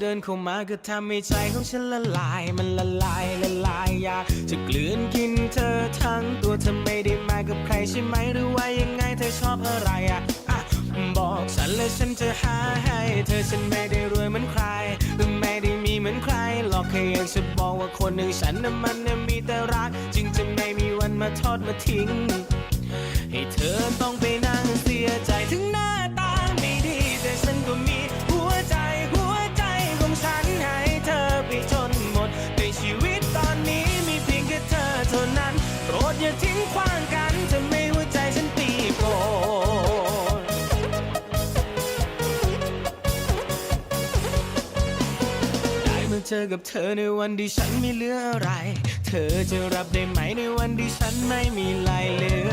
เดินเข้ามาก็ทำให้ใจของฉันละลาย มันละลายละลายอยากจะกลืนกินเธอทั้งตัวเธอไม่ได้มากับใครใช่ไหมหรือว่ายังไงเธอชอบอะไรอะอะบอกฉันและฉันจะหาให้ เธอฉันไม่ได้รวยเหมือนใครหรือไม่ได้มีเหมือนใครหรอกแค่อยากจะบอกว่าคนหนึ่งฉันน่ะมันน่ะมีแต่รัก จึงจะไม่มีวันมาทอดมาทิ้ง ให้เธอต้องไป อย่าทิ้งขว้างกันจะไม่หัวใจฉันตีโกรธได้มาเจอกับเธอในวันที่ฉันไม่เหลืออะไร เธอจะรับได้ไหมในวันที่ฉันไม่มีลายเหลือ